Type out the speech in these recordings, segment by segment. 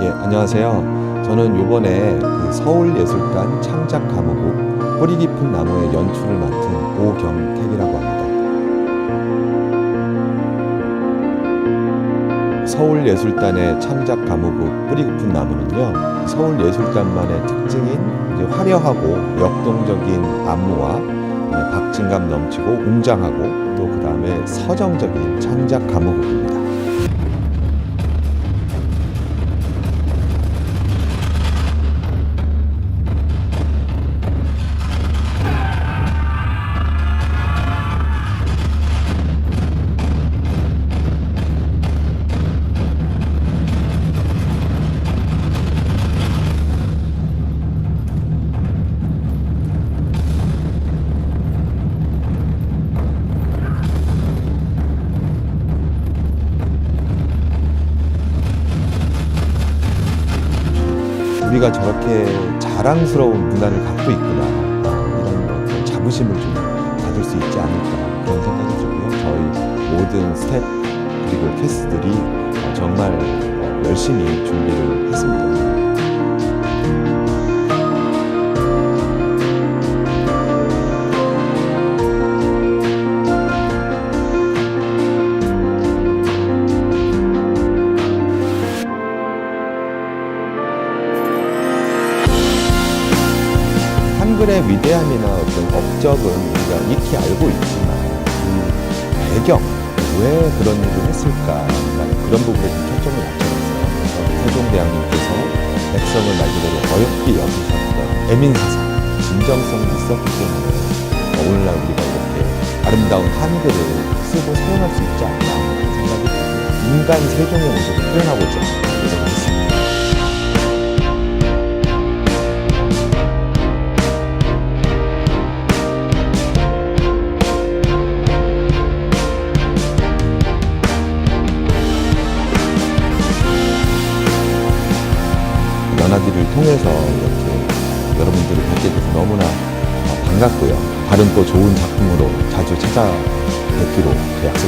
예, 안녕하세요. 저는 요번에 그 서울예술단 창작 가무국 뿌리 깊은 나무의 연출을 맡은 오경택이라고 합니다. 서울예술단의 창작 가무국 뿌리 깊은 나무는요, 서울예술단만의 특징인 화려하고 역동적인 안무와 네, 박진감 넘치고 웅장하고 또 그 다음에 서정적인 창작 가무국입니다. 우리가 저렇게 자랑스러운 문화를 갖고 있구나 어, 이런 어떤 자부심을 좀 가질 수 있지 않을까 그런 생각이 들고요. 저희 모든 스태프 그리고 캐스들이 어, 정말 어, 열심히 준비를 했습니다. 한글의 위대함이나 어떤 업적은 우리가 익히 알고 있지만 그 배경 왜 그런 일을 했을까라는 그런 부분에 좀 초점을 맞춰서 그래서 세종대왕님께서 백성을 말 그대로 어렵게 여기셨던 애민사상 진정성이 있었기 때문에 오늘날 우리가 이렇게 아름다운 한글을 쓰고 사용할 수 있지 않나 생각이 들고 인간 세종의 모습을 표현하고자 통해서 이렇게 여러분들을 뵙게 돼서 너무나 어, 반갑고요. 다른 또 좋은 작품으로 자주 찾아뵙기로 약속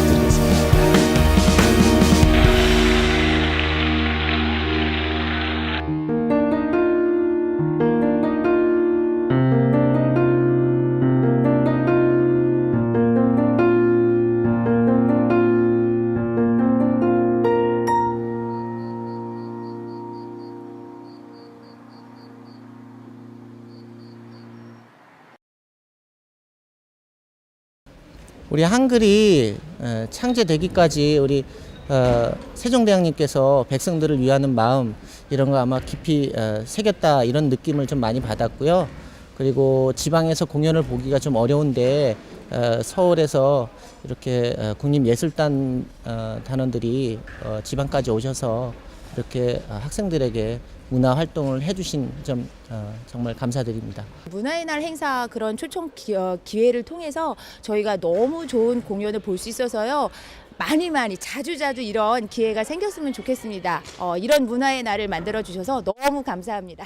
우리 한글이 어, 창제되기까지 우리 어, 세종대왕님께서 백성들을 위하는 마음 이런 거 아마 깊이 어, 새겼다 이런 느낌을 좀 많이 받았고요. 그리고 지방에서 공연을 보기가 좀 어려운데 어, 서울에서 이렇게 어, 국립예술단 어, 단원들이 어, 지방까지 오셔서 이렇게 어, 학생들에게 문화 활동을 해주신 점 어, 정말 감사드립니다. 문화의 날 행사 그런 초청 기, 어, 기회를 통해서 저희가 너무 좋은 공연을 볼 수 있어서요. 많이 많이 자주 자주 이런 기회가 생겼으면 좋겠습니다. 어, 이런 문화의 날을 만들어 주셔서 너무 감사합니다.